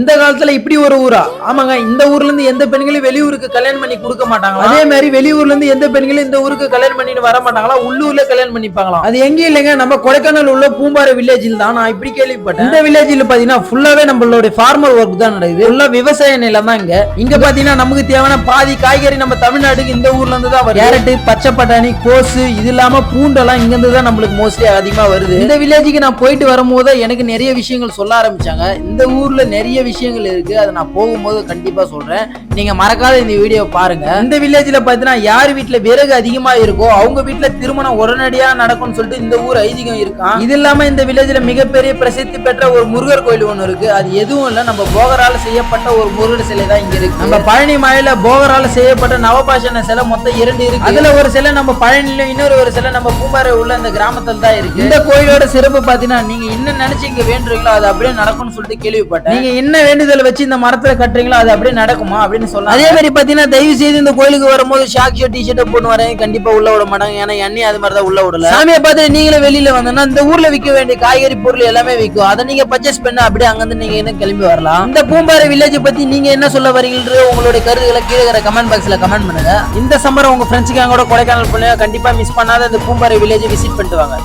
இந்த காலத்துல இப்படி ஒரு ஊரா? ஆமாங்க இந்த ஊர்ல இருந்து எந்த பெண்களையும் வெளியூருக்கு கல்யாணம் பண்ணி கொடுக்க மாட்டாங்களா? அதே மாதிரி வெளியூர்ல இருந்து எந்த பெண்களும் இந்த ஊருக்கு கல்யாணம் பண்ணிட்டு வர மாட்டாங்களா? உள்ளூர்ல கல்யாணம் பண்ணிப்பாங்களாம் அது எங்கேயும் இல்லைங்க நம்ம கொடைக்கானல் உள்ள பூம்பாறை வில்லேஜில் தான் நான் இப்படி கேள்விப்பட்டேன். இந்த வில்லேஜில் பாத்தீங்கன்னா ஃபுல்லாவே நம்மளுடைய ஃபார்மர் ஒர்க் தான் நடக்குது. ஃபுல்லா விவசாய நிலம் தான் இங்க. இங்க பாத்தீங்கன்னா நமக்கு தேவையான பாதி காய்கறி நம்ம தமிழ்நாட்டுக்கு இந்த ஊர்ல இருந்து தான் வருது. கேரட் பச்சை பட்டாணி கோசு இது இல்லாம பூண்டெல்லாம் இங்க இருந்து தான் நம்மளுக்கு மோஸ்ட்லி அதிகமா வருது. இந்த வில்லேஜுக்கு நான் போயிட்டு வரும்போது எனக்கு நிறைய விஷயங்கள் சொல்ல ஆரம்பிச்சாங்க. இந்த ஊர்ல நிறைய விஷயங்கள் இருக்குது அதை நான் போகும்போது கண்டிப்பாக சொல்கிறேன் நீங்க மறக்காத இந்த வீடியோ பாருங்க. இந்த வில்லேஜ்ல பாத்தீங்கன்னா யார் வீட்ல விறகு அதிகமா இருக்கோ அவங்க வீட்ல திருமணம் உடனடியா நடக்கும்னு சொல்லிட்டு இந்த ஊர் ஐதீகம் இருக்கான் இது இல்லாம இந்த வில்லேஜ்ல மிகப்பெரிய பிரசித்தி பெற்ற ஒரு முருகர் கோயில் ஒண்ணு இருக்கு. அது எதுவும் இல்ல நம்ம போகரால செய்யப்பட்ட ஒரு முருகர் சிலை தான் இங்க இருக்கு. நம்ம பழனி மலையில போகரால செய்யப்பட்ட நவபாஷண சிலை மொத்தம் இரண்டு இருக்கு. அதுல ஒரு சிலை நம்ம பழனில இன்னொரு ஒரு சிலை நம்ம பூம்பாறை உள்ள இந்த கிராமத்துல தான் இருக்கு. இந்த கோயிலோட சிறப்பு பாத்தீங்கன்னா நீங்க என்ன நினைச்சு இங்க வேண்டுறீங்களோ அது அப்படியே நடக்கும்னு சொல்லிட்டு கேள்விப்பட்டேன். நீங்க என்ன வேண்டுதல் வச்சு இந்த மரத்துல கட்டுறீங்களோ அது அப்படியே நடக்குமா? அப்படின்னு அதே மாதிரி பாத்தீங்கன்னா தயவு செய்து இந்த கோயிலுக்கு வரும்போது ஷாக் ஷர்ட் டி ஷர்ட் போட்டு வரேன். கண்டிப்பா உள்ள விட மாட்டாங்க. ஏன்னா எண்ணெய் அது மாதிரி தான் உள்ள விடல. சாமியை பார்த்து நீங்களே வெளியில வந்தோம்னா இந்த ஊர்ல விற்க வேண்டிய காய்கறி பொருள் எல்லாமே விற்கும் அதை நீங்க பர்ச்சேஸ் பண்ண அப்படியே அங்கிருந்து நீங்க என்ன கிளம்பி வரலாம்? இந்த பூம்பாறை வில்லேஜ் பத்தி நீங்க என்ன சொல்ல வரீங்கன்றது உங்களுடைய கருத்துக்களை கீழே இருக்கிற கமெண்ட் பாக்ஸ்ல கமெண்ட் பண்ணுங்க. இந்த சம்மர் உங்க ஃப்ரெண்ட்ஸுக்கு கூட கொடைக்கானல் போல கண்டிப்பா மிஸ் பண்ணாத இந்த பூம்பாறை வில்லேஜ் விசிட் பண்ணிட்டு வாங்க.